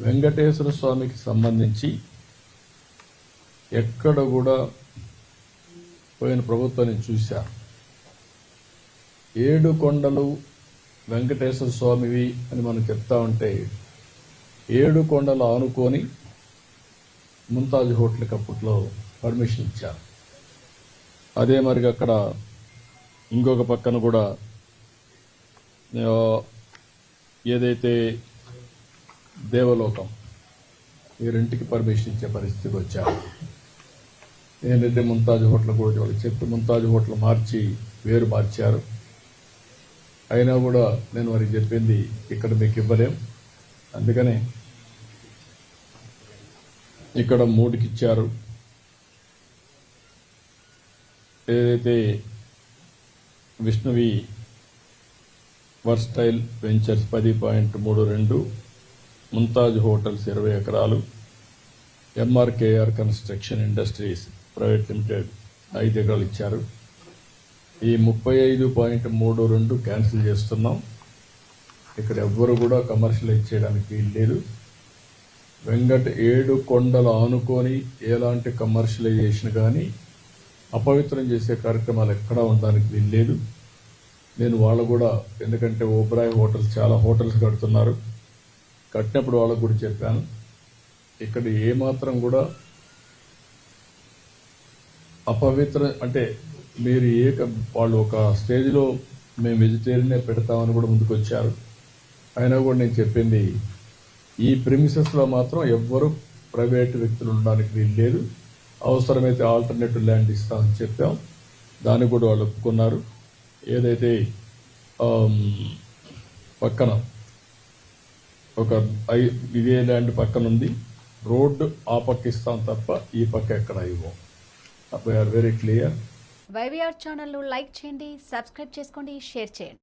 వెంకటేశ్వర స్వామికి సంబంధించి ఎక్కడ కూడా పోయిన ప్రభుత్వాన్ని చూశారు చూశా. ఏడు కొండలు వెంకటేశ్వర స్వామివి అని మనం చెప్తా ఉంటే ఏడు కొండలు ఆనుకొని ముంతాజ్ హోటల్కి అప్పట్లో పర్మిషన్ ఇచ్చారు అదే మరి అక్కడ ఇంకొక పక్కన కూడా ఏదైతే దేవలోకం. ఈ రెంటికి పర్మిషన్ ఇచ్చే పరిస్థితికి వచ్చారు. ఏంటంటే ముంతాజ్ హోటల్ కూడా వాళ్ళు చెప్పి ముంతాజ్ హోటల్ మార్చి వేరు మార్చారు. అయినా కూడా నేను వారికి చెప్పింది ఇక్కడ మీకు ఇవ్వలేం. అందుకనే ఇక్కడ మూడుకి ఇచ్చారు ఏదైతే విష్ణువి వర్స్టైల్ వెంచర్స్ పది పాయింట్ మూడు రెండు ముంతాజ్ హోటల్స్ ఇరవై ఎకరాలు MRKR construction industries private limited ఐదు ఎకరాలు ఇచ్చారు. ఈ ముప్పై ఐదు పాయింట్ మూడు రెండు క్యాన్సిల్ చేస్తున్నాం. ఇక్కడ ఎవ్వరు కూడా కమర్షియలైజ్ చేయడానికి వీలు లేదు. వెంకట ఏడు కొండలు ఆనుకొని ఎలాంటి కమర్షియలైజేషన్ కానీ అపవిత్రం చేసే కార్యక్రమాలు ఎక్కడా ఉండడానికి వీలు లేదు. నేను వాళ్ళు కూడా ఎందుకంటే ఓబ్రాయ్ హోటల్స్ చాలా హోటల్స్ కడుతున్నారు. కట్టినప్పుడు వాళ్ళకు కూడా చెప్పాను. ఇక్కడ ఏమాత్రం కూడా అపవిత్ర అంటే మీరు ఏ వాళ్ళు ఒక స్టేజ్లో మేము వెజిటేరియనే పెడతామని కూడా ముందుకు వచ్చారు అయినా కూడా నేను చెప్పింది ఈ ప్రిమిసెస్లో మాత్రం ఎవ్వరు ప్రైవేట్ వ్యక్తులు ఉండడానికి వీలు లేదు. అవసరమైతే ఆల్టర్నేటివ్ ల్యాండ్ ఇస్తామని చెప్పాం. దాన్ని కూడా వాళ్ళు ఒప్పుకున్నారు. ఏదైతే పక్కన ఒక ఐ ఇదే ల్యాండ్ పక్కన ఉంది. రోడ్డు ఆ పక్క ఇస్తాం తప్ప ఈ పక్క ఎక్కడ ఇవ్వం. We are very clear YVR ఛానల్ను లైక్ చేయండి సబ్స్క్రైబ్ చేసుకోండి షేర్ చేయండి.